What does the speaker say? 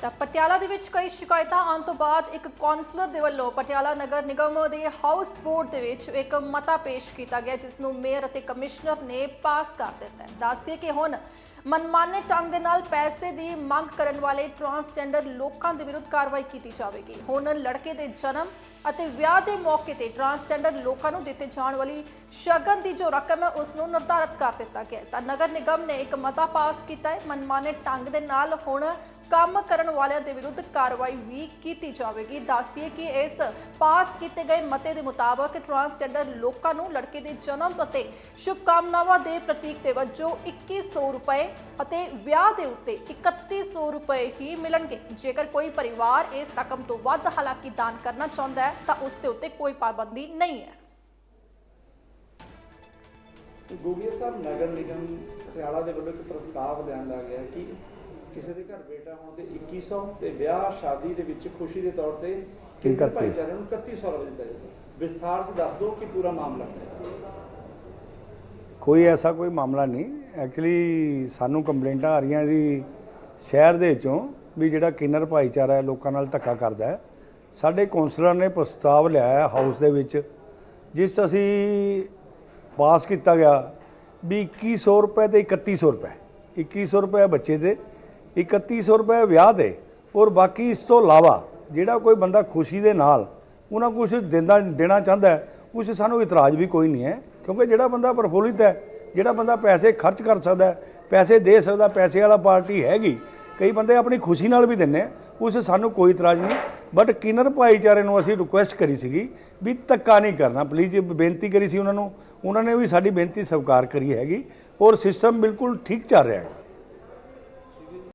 ਤਾਂ ਪਟਿਆਲਾ ਦੇ ਵਿੱਚ ਕਈ ਸ਼ਿਕਾਇਤਾਂ ਆਉਣ ਤੋਂ ਬਾਅਦ ਇੱਕ ਕਾਉਂਸਲਰ ਦੇ ਵੱਲੋਂ ਪਟਿਆਲਾ ਨਗਰ ਨਿਗਮ ਦੇ ਹਾਊਸ ਬੋਰਡ ਦੇ ਵਿੱਚ ਇੱਕ ਮਤਾ ਪੇਸ਼ ਕੀਤਾ ਗਿਆ, ਜਿਸ ਨੂੰ ਮੇਅਰ ਅਤੇ ਕਮਿਸ਼ਨਰ ਨੇ ਪਾਸ ਕਰ ਦਿੱਤਾ ਹੈ। ਦੱਸਦੇ ਕਿ ਹੁਣ ਮਨਮਾਨੇ ਢੰਗ ਦੇ ਨਾਲ ਪੈਸੇ ਦੀ ਮੰਗ ਕਰਨ ਵਾਲੇ ਟਰਾਂਸਜੈਂਡਰ ਲੋਕਾਂ ਦੇ ਵਿਰੁੱਧ ਕਾਰਵਾਈ ਕੀਤੀ ਜਾਵੇਗੀ। ਹੁਣ ਲੜਕੇ ਦੇ ਜਨਮ ਅਤੇ ਵਿਆਹ ਦੇ ਮੌਕੇ ਤੇ ਟਰਾਂਸਜੈਂਡਰ ਲੋਕਾਂ ਨੂੰ ਦਿੱਤੇ ਜਾਣ ਵਾਲੀ ਸ਼ਗਨ ਦੀ ਜੋ ਰਕਮ ਹੈ ਉਸ ਨੂੰ ਨਿਰਧਾਰਤ ਕਰ ਦਿੱਤਾ ਗਿਆ ਤਾਂ ਨਗਰ ਨਿਗਮ ਨੇ ਇੱਕ ਮਤਾ ਪਾਸ ਕੀਤਾ ਹੈ। ਮਨਮਾਨੇ ਢੰਗ ਦੇ ਨਾਲ ਹੁਣ ਕੰਮ ਕਰਨ ਵਾਲਿਆਂ ਦੇ ਵਿਰੁੱਧ ਕਾਰਵਾਈ ਵੀ ਕੀਤੀ ਜਾਵੇਗੀ। ਦੱਸਦੀਏ ਕਿ ਇਸ ਪਾਸ ਕੀਤੇ ਗਏ ਮਤੇ ਦੇ ਮੁਤਾਬਕ ਟਰਾਂਸਜੈਂਡਰ ਲੋਕਾਂ ਨੂੰ ਲੜਕੇ ਦੇ ਜਨਮ ਅਤੇ ਸ਼ੁਭਕਾਮਨਾਵਾਂ ਦੇ ਪ੍ਰਤੀਕ ਦੇ ਵਜੋਂ 2100 ਰੁਪਏ ਅਤੇ ਵਿਆਹ ਦੇ ਉੱਤੇ 3100 ਰੁਪਏ ਹੀ ਮਿਲਣਗੇ। ਜੇਕਰ ਕੋਈ ਪਰਿਵਾਰ ਇਸ ਰਕਮ ਤੋਂ ਵੱਧ ਹਾਲਾਂਕਿ ਦਾਨ ਕਰਨਾ ਚਾਹੁੰਦਾ ਹੈ ਤਾਂ ਉਸ ਦੇ ਉੱਤੇ ਕੋਈ ਪਾਬੰਦੀ ਨਹੀਂ ਹੈ। ਗੋਗੀਆ ਸਾਹਿਬ ਨਗਰ ਨਿਗਮ ਪਟਿਆਲਾ ਦੇ ਵੱਲੋਂ ਇੱਕ ਪ੍ਰਸਤਾਵ ਲਿਆਂਦਾ ਗਿਆ ਕਿ ਕਿਸੇ ਦੇ ਘਰ ਬੇਟਾ ਹੋਣ ਤੇ 2100 ਤੇ ਵਿਆਹ ਸ਼ਾਦੀ ਦੇ ਵਿੱਚ ਖੁਸ਼ੀ ਦੇ ਤੌਰ ਤੇ ਕਿੰਨੇ 31 ਭਾਈਚਾਰੇ ਨੂੰ 3100 ਰੁਪਏ ਦਿੱਤਾ ਜਾਂਦਾ ਵਿਸਥਾਰ ਚ ਦੱਸ ਦਿਓ ਕਿ ਪੂਰਾ ਮਾਮਲਾ ਕੀ ਹੈ। ਕੋਈ ਐਸਾ ਕੋਈ ਮਾਮਲਾ ਨਹੀਂ। ਐਕਚੁਅਲੀ ਸਾਨੂੰ ਕੰਪਲੇਂਟਾਂ ਆ ਰਹੀਆਂ ਜੀ ਸ਼ਹਿਰ ਦੇ ਵਿੱਚੋਂ ਵੀ ਜਿਹੜਾ ਕਿਨਰ ਭਾਈਚਾਰਾ ਹੈ, ਲੋਕਾਂ ਨਾਲ ਧੱਕਾ ਕਰਦਾ ਹੈ। ਸਾਡੇ ਕੌਂਸਲਰ ਨੇ ਪ੍ਰਸਤਾਵ ਲਿਆ ਹੈ ਹਾਊਸ ਦੇ ਵਿੱਚ, ਜਿਸ ਅਸੀਂ ਪਾਸ ਕੀਤਾ ਗਿਆ ਵੀ 2100 ਰੁਪਏ ਤੇ 3100 ਰੁਪਏ। 2100 ਰੁਪਏ ਬੱਚੇ ਦੇ 3100 ਰੁਪਏ ਵਿਆਹ ਦੇ, ਔਰ ਬਾਕੀ ਇਸ ਤੋਂ ਇਲਾਵਾ ਜਿਹੜਾ ਕੋਈ ਬੰਦਾ ਖੁਸ਼ੀ ਦੇ ਨਾਲ ਉਹਨਾਂ ਕੁਝ ਦਿੰਦਾ, ਦੇਣਾ ਚਾਹੁੰਦਾ ਹੈ ਸਾਨੂੰ ਇਤਰਾਜ਼ ਵੀ ਕੋਈ ਨਹੀਂ ਹੈ। ਕਿਉਂਕਿ ਜਿਹੜਾ ਬੰਦਾ ਪ੍ਰਫੁੱਲਿਤ ਹੈ, ਜਿਹੜਾ ਬੰਦਾ ਪੈਸੇ ਖਰਚ ਕਰ ਸਕਦਾ ਪੈਸੇ ਦੇ ਸਕਦਾ, ਪੈਸੇ ਵਾਲਾ ਪਾਰਟੀ ਹੈਗੀ, ਕਈ ਬੰਦੇ ਆਪਣੀ ਖੁਸ਼ੀ ਨਾਲ ਵੀ ਦਿੰਨੇ ਉਸ ਸਾਨੂੰ ਕੋਈ ਇਤਰਾਜ਼ ਨਹੀਂ। ਬਟ ਕਿਨਰ ਭਾਈਚਾਰੇ ਨੂੰ ਅਸੀਂ ਰਿਕੁਐਸਟ ਕਰੀ ਸੀਗੀ ਵੀ ਧੱਕਾ ਨਹੀਂ ਕਰਨਾ ਪਲੀਜ਼ ਬੇਨਤੀ ਕਰੀ ਸੀ ਉਹਨਾਂ ਨੂੰ, ਉਹਨਾਂ ਨੇ ਵੀ ਸਾਡੀ ਬੇਨਤੀ ਸਵੀਕਾਰ ਕਰੀ ਹੈਗੀ, ਔਰ ਸਿਸਟਮ ਬਿਲਕੁਲ ਠੀਕ ਚੱਲ ਰਿਹਾ ਹੈ।